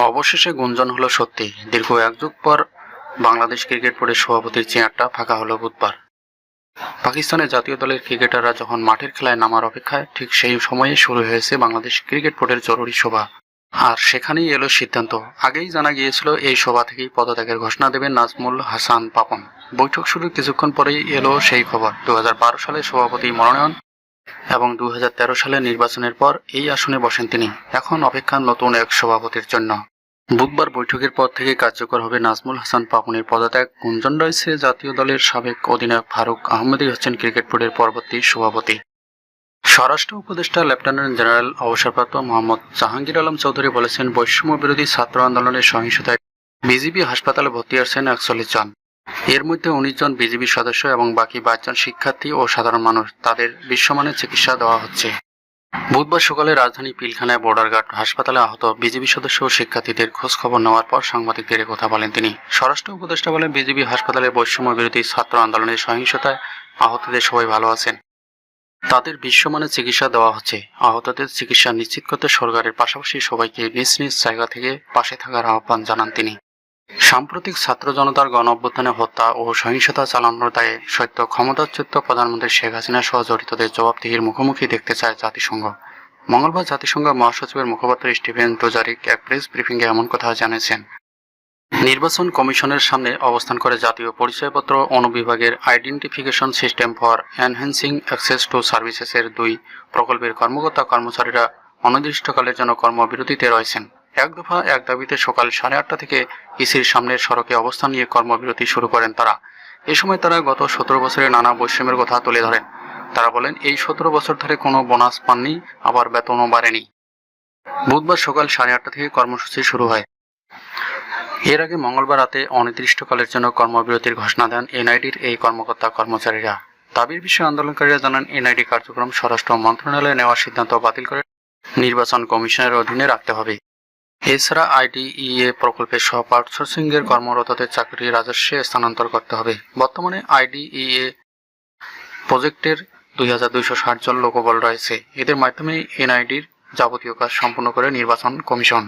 অবশেষে গুঞ্জন হলো সত্যি। দীর্ঘ এক যুগ পর বাংলাদেশ ক্রিকেট বোর্ডের সভাপতির চেয়ারটা ফাঁকা হলো বুধবার। পাকিস্তানের জাতীয় দলের ক্রিকেটাররা যখন মাঠের খেলায় নামার অপেক্ষায়, ঠিক সেই সময়ে শুরু হয়েছে বাংলাদেশ ক্রিকেট বোর্ডের জরুরি সভা। আর সেখানেই এলো সিদ্ধান্ত। আগেই জানা গিয়েছিল, এই সভা থেকেই পদত্যাগের ঘোষণা দেবেন নাজমুল হাসান পাপন। বৈঠক শুরুর কিছুক্ষণ পরেই এলো সেই খবর। দু সালে সভাপতি মনোনয়ন এবং দু হাজার তেরো সালে নির্বাচনের পর এই আসনে বসেন তিনি। এখন অপেক্ষা নতুন এক সভাপতির জন্য। বুধবার বৈঠকের পর থেকে কার্যকর হবে নাজমুল হাসান পাপনের পদত্যাগ। গুঞ্জন রয়েছে জাতীয় দলের সাবেক অধিনায়ক ফারুক আহমেদই হচ্ছেন ক্রিকেট বোর্ডের পরবর্তী সভাপতি। স্বরাষ্ট্র উপদেষ্টা লেফটেন্যান্ট জেনারেল অবসরপ্রাপ্ত মোহাম্মদ জাহাঙ্গীর আলম চৌধুরী বলেছেন, বৈষম্য বিরোধী ছাত্র আন্দোলনের সহিংসতায় বিজিবি হাসপাতালে ভর্তি আছেন একচল্লিশ জন। এর মধ্যে উনিশ জন বিজিবি সদস্য এবং বাকি বাইশজন শিক্ষার্থী ও সাধারণ মানুষ। তাদের বিশ্বমানের চিকিৎসা দেওয়া হচ্ছে। বুধবার সকালে রাজধানী পিলখানায় বর্ডার গার্ড হাসপাতালে আহত বিজেপি সদস্য ও শিক্ষার্থীদের খোঁজ খবর নেওয়ার পর সাংবাদিকদের কথা বলেন তিনি। স্বরাষ্ট্র উপদেষ্টা বলেন বিজেপি হাসপাতালে বৈষম্য বিরোধী ছাত্র আন্দোলনের সহিংসতায় আহতদের সবাই ভালো আছেন। তাদের বিশ্বমানের চিকিৎসা দেওয়া হচ্ছে। আহতদের চিকিৎসা নিশ্চিত করতে সরকারের পাশাপাশি সবাইকে নিজ নিজ জায়গা থেকে পাশে থাকার আহ্বান জানান তিনি। সাম্প্রতিক ছাত্র জনতার গণ অভ্যুত্থানে হত্যা ও সহিংসতা চালানোর দায়ে সত্য ক্ষমতাচ্যুত প্রধানমন্ত্রী শেখ হাসিনা সহ জড়িতদের জবাবদিহির মুখোমুখি দেখতে চায় জাতিসংঘ। মঙ্গলবার জাতিসংঘ মহাসচিবের মুখপাত্র স্টিভেন ডোজারিক এক প্রেস ব্রিফিংয়ে এমন কথা জানিয়েছেন। নির্বাচন কমিশনের সামনে অবস্থান করে জাতীয় পরিচয়পত্র অনুবিভাগের identification system for enhancing access to সার্ভিসেসের দুই প্রকল্পের কর্মকর্তা কর্মচারীরা অনির্দিষ্টকালের জন্য কর্মবিরতিতে রয়েছেন। এক দফা, এক দাবিতে সকাল সাড়ে আটটা থেকে ইসির সামনের সড়কে অবস্থান নিয়ে কর্মবিরতি শুরু করেন তারা। এ সময় তারা গত সতেরো বছরের নানা বৈষম্যের কথা তুলে ধরেন। তারা বলেন, এই সতেরো বছর ধরে কোনো বোনাস পাননি, আবার বেতনও বাড়েনি। বুধবার সকাল সাড়ে আটটা থেকে কর্মসূচি শুরু হয়। এর আগে মঙ্গলবার রাতে অনির্দিষ্টকালের জন্য কর্মবিরতির ঘোষণা দেন এনআইডির এই কর্মকর্তা কর্মচারীরা। দাবির বিষয়ে আন্দোলনকারীরা জানান, এনআইডি কার্যক্রম স্বরাষ্ট্র মন্ত্রণালয়ে নেওয়ার সিদ্ধান্ত বাতিল করে নির্বাচন কমিশনের অধীনে রাখতে হবে। এছাড়া আইডিইএ প্রকল্পে সহ আউটসোর্সিং এর কর্মরতদের চাকরি রাজস্বে স্থানান্তর করতে হবে। বর্তমানে আইডিইএ প্রজেক্টের দুই হাজার দুইশো ষাট জন লোকবল রয়েছে। এদের মাধ্যমে এনআইডির যাবতীয় কাজ সম্পন্ন করে নির্বাচন কমিশন।